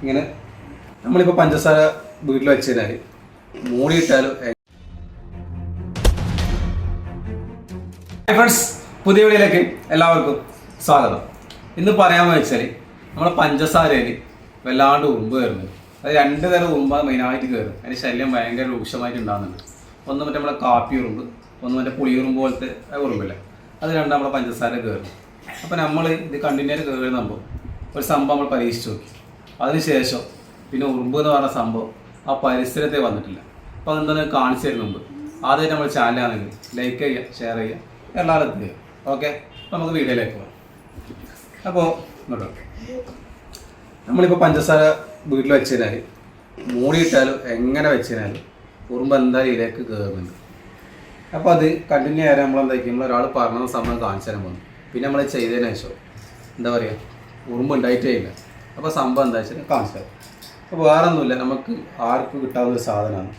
ഇങ്ങനെ നമ്മളിപ്പോൾ പഞ്ചസാര വീട്ടിൽ വെച്ച് കഴിഞ്ഞാൽ മൂടിയിട്ടാലും ഫ്രണ്ട്സ് പുതിയ വീഡിയോയിലേക്ക് എല്ലാവർക്കും സ്വാഗതം. ഇന്ന് പറയാമെന്ന് വെച്ചാൽ നമ്മളെ പഞ്ചസാരയിൽ വല്ലാണ്ട് ഉറുമ്പ് കയറുന്നു അത് രണ്ട് തരം ഉറുമ്പാണ് മെയിനായിട്ട് കയറും അതിന്റെ ശല്യം ഭയങ്കര രൂക്ഷമായിട്ട് ഉണ്ടാകുന്നുണ്ട്. ഒന്ന് മറ്റേ നമ്മളെ കാപ്പി ഉറുമ്പ് ഒന്ന് മറ്റേ പുളിയുറുമ്പ് പോലത്തെ ഉറുമ്പില്ലേ? അത് രണ്ട് നമ്മളെ പഞ്ചസാര കയറും അപ്പോൾ നമ്മൾ ഇത് കണ്ടിന്യൂ കയറുമ്പോൾ ഒരു സംഭവം നമ്മൾ പരീക്ഷിച്ച് നോക്കി. അതിനുശേഷം പിന്നെ ഉറുമ്പ് എന്ന് പറഞ്ഞ സംഭവം ആ പരിസരത്തെ വന്നിട്ടില്ല. അപ്പോൾ അതെന്താണെന്ന് കാണിച്ചു തരുന്നുണ്ട് ആദ്യം നമ്മൾ ചാനലാണെങ്കിൽ ലൈക്ക് ചെയ്യുക ഷെയർ ചെയ്യുക എല്ലാവരും എത്തുക ഓക്കെ നമുക്ക് വീഡിയോയിലേക്ക് പോകാം. അപ്പോൾ ഇങ്ങോട്ടോ നമ്മളിപ്പോൾ പഞ്ചസാര വീട്ടിൽ വെച്ച് മൂടിയിട്ടാലും എങ്ങനെ വെച്ച് ഉറുമ്പ് എന്തായാലും ഇതിലേക്ക് കയറുന്നുണ്ട് അപ്പോൾ അത് കണ്ടിന്യൂ ആയാലും നമ്മൾ എന്തായിരിക്കും നമ്മൾ ഒരാൾ പറഞ്ഞ സമയം കാണിച്ചു തരാൻ പോകുന്നു. പിന്നെ നമ്മൾ ചെയ്തതിനു ശേഷം എന്താ പറയുക ഉറുമ്പ് ഉണ്ടായിട്ടേ ഇല്ല. അപ്പോൾ സംഭവം എന്താ വെച്ചാൽ കാണിച്ചു അപ്പോൾ വേറെ ഒന്നുമില്ല നമുക്ക് ആർക്ക് കിട്ടാവുന്ന ഒരു സാധനമാണ്.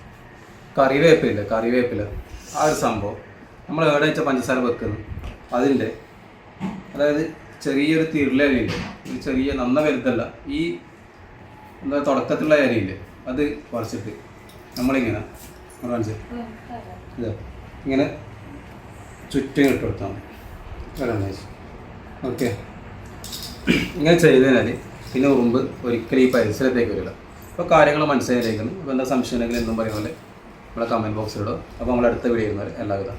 കറിവേപ്പില്ല കറിവേപ്പില. ആ ഒരു സംഭവം. നമ്മൾ എവിടെ വെച്ചാൽ പഞ്ചസാര വെക്കുന്നു അതിന്റെ അതായത് ചെറിയൊരു തിരുളരിയില്ലേ ഒരു ചെറിയ നന്ന വലുതല്ല. ഈ എന്താ തുടക്കത്തിലുള്ള അരിയില്ലേ? അത് കുറച്ചിട്ട് നമ്മളിങ്ങനെ നമ്മൾ കാണിച്ചേ ഇത് ഇങ്ങനെ ചുറ്റും ഇട്ട് കൊടുത്താൽ മതി. ഓക്കെ. ഇങ്ങനെ ചെയ്തതിനാൽ പിന്നെ ഉറുമ്പ് ഒരിക്കലും ഈ പരിസരത്തേക്ക് വരില്ല. അപ്പോൾ കാര്യങ്ങൾ മനസ്സിലായിരിക്കുന്നു. അപ്പോൾ എന്താ സംശയം ഉണ്ടെങ്കിൽ എന്നും പറയുന്ന പോലെ നമ്മളെ കമന്റ് ബോക്സിലിടുക അപ്പോൾ നമ്മൾ അടുത്ത വീഡിയോ എല്ലാവിധ